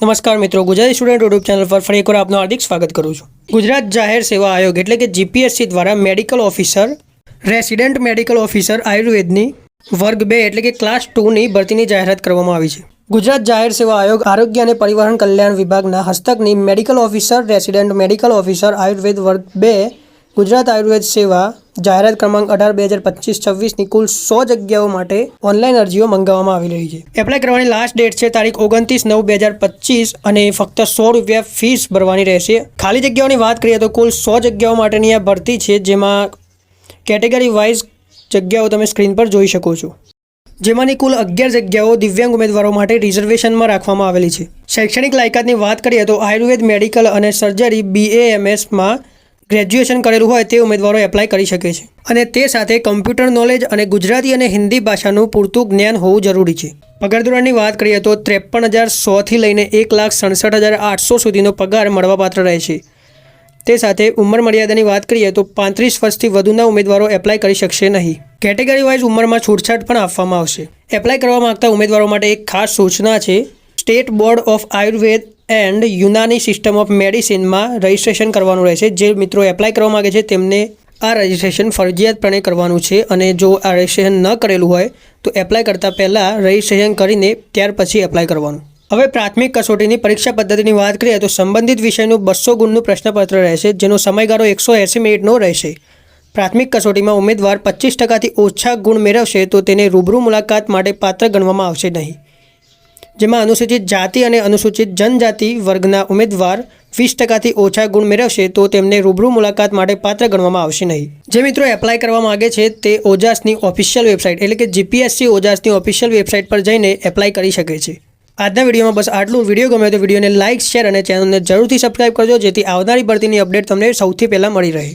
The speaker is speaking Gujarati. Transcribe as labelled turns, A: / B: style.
A: નમસ્કાર મિત્રો, ગુજરાતી સ્ટુડન્ટ યુટ્યુબ ચેનલ પર ફરી એકવાર આપનું હાર્દિક સ્વાગત કરું છું. ગુજરાત જાહેર સેવા આયોગ એટલે કે જીપીએસસી દ્વારા medical officer resident medical officer આયુર્વેદની વર્ગ બે એટલે કે ક્લાસ ટુની ભરતીની જાહેરાત કરવામાં આવી છે. ગુજરાત જાહેર સેવા આયોગ આરોગ્ય અને પરિવહન કલ્યાણ વિભાગના હસ્તકની medical officer resident medical officer Ayurveda વર્ગ બે ગુજરાત આયુર્વેદ સેવા જાહેરાત ક્રમાંક અઢાર બે હજાર પચીસ છવ્વીસની કુલ સો જગ્યાઓ માટે ઓનલાઈન અરજીઓ મંગાવવામાં આવી રહી છે. એપ્લાય કરવાની લાસ્ટ ડેટ છે તારીખ ઓગણત્રીસ નવ બે હજાર પચીસ અને ફક્ત સો રૂપિયા ફીસ ભરવાની રહેશે. ખાલી જગ્યાઓની વાત કરીએ તો કુલ સો જગ્યાઓ માટેની આ ભરતી છે, જેમાં કેટેગરી વાઇઝ જગ્યાઓ તમે સ્ક્રીન પર જોઈ શકો છો. જેમાંની કુલ અગિયાર જગ્યાઓ દિવ્યાંગ ઉમેદવારો માટે રિઝર્વેશનમાં રાખવામાં આવેલી છે. શૈક્ષણિક લાયકાતની વાત કરીએ તો આયુર્વેદ મેડિકલ અને સર્જરી બીએએમએસમાં ગ્રેજ્યુએશન કરેલું હોય તે ઉમેદવારો એપ્લાય કરી શકે છે. અને તે સાથે કમ્પ્યુટર નોલેજ અને ગુજરાતી અને હિન્દી ભાષાનું પૂરતું જ્ઞાન હોવું જરૂરી છે. પગારધોરણની વાત કરીએ તો ત્રેપન હજાર સોથી લઈને એક લાખ સડસઠ હજાર આઠસો સુધીનો પગાર મળવાપાત્ર રહેશે તે સાથે ઉંમર મર્યાદાની વાત કરીએ તો પાંત્રીસ વર્ષથી વધુના ઉમેદવારો એપ્લાય કરી શકશે નહીં. કેટેગરી વાઇઝ ઉંમરમાં છૂટછાટ પણ આપવામાં આવશે. એપ્લાય કરવા માગતા ઉમેદવારો માટે એક ખાસ સૂચના છે. State board of Ayurveda and Unani system of મેડિસિનમાં registration કરવાનું રહેશે. જે મિત્રો એપ્લાય કરવા માગે છે, તેમને આ રજિસ્ટ્રેશન ફરજિયાતપણે કરવાનું છે અને જો આ રજિસ્ટ્રેશન ન કરેલું હોય, તો એપ્લાય કરતાં પહેલાં રજિસ્ટ્રેશન કરીને ત્યાર પછી એપ્લાય કરવાનું. હવે પ્રાથમિક કસોટીની પરીક્ષા પદ્ધતિની વાત કરીએ, તો સંબંધિત વિષયનું બસો ગુણનું પ્રશ્નપત્ર રહેશે, જેનો સમયગાળો એકસો એંસી મિનિટનો રહેશે. પ્રાથમિક કસોટીમાં ઉમેદવાર પચીસ ટકાથી ઓછા ગુણ મેળવશે, તો તેને રૂબરૂ મુલાકાત માટે પાત્ર ગણવામાં આવશે નહીં. જેમાં અનુસૂચિત જાતિ અને અનુસૂચિત જનજાતિ વર્ગના ઉમેદવાર વીસ ટકાથી ઓછા ગુણ મેળવશે તો તેમને રૂબરૂ મુલાકાત માટે પાત્ર ગણવામાં આવશે નહીં. જે મિત્રો એપ્લાય કરવા માગે છે તે ઓજાસની ઓફિશિયલ વેબસાઇટ એટલે કે જીપીએસસી ઓજાસની ઓફિશિયલ વેબસાઇટ પર જઈને એપ્લાય કરી શકે છે. આજના વિડીયોમાં બસ આટલું. વીડિયો ગમે તો વિડીયોને લાઇક શેર અને ચેનલને જરૂરથી સબસ્ક્રાઇબ કરજો જેથી આવનારી ભરતીની અપડેટ તમને સૌથી પહેલાં મળી રહે.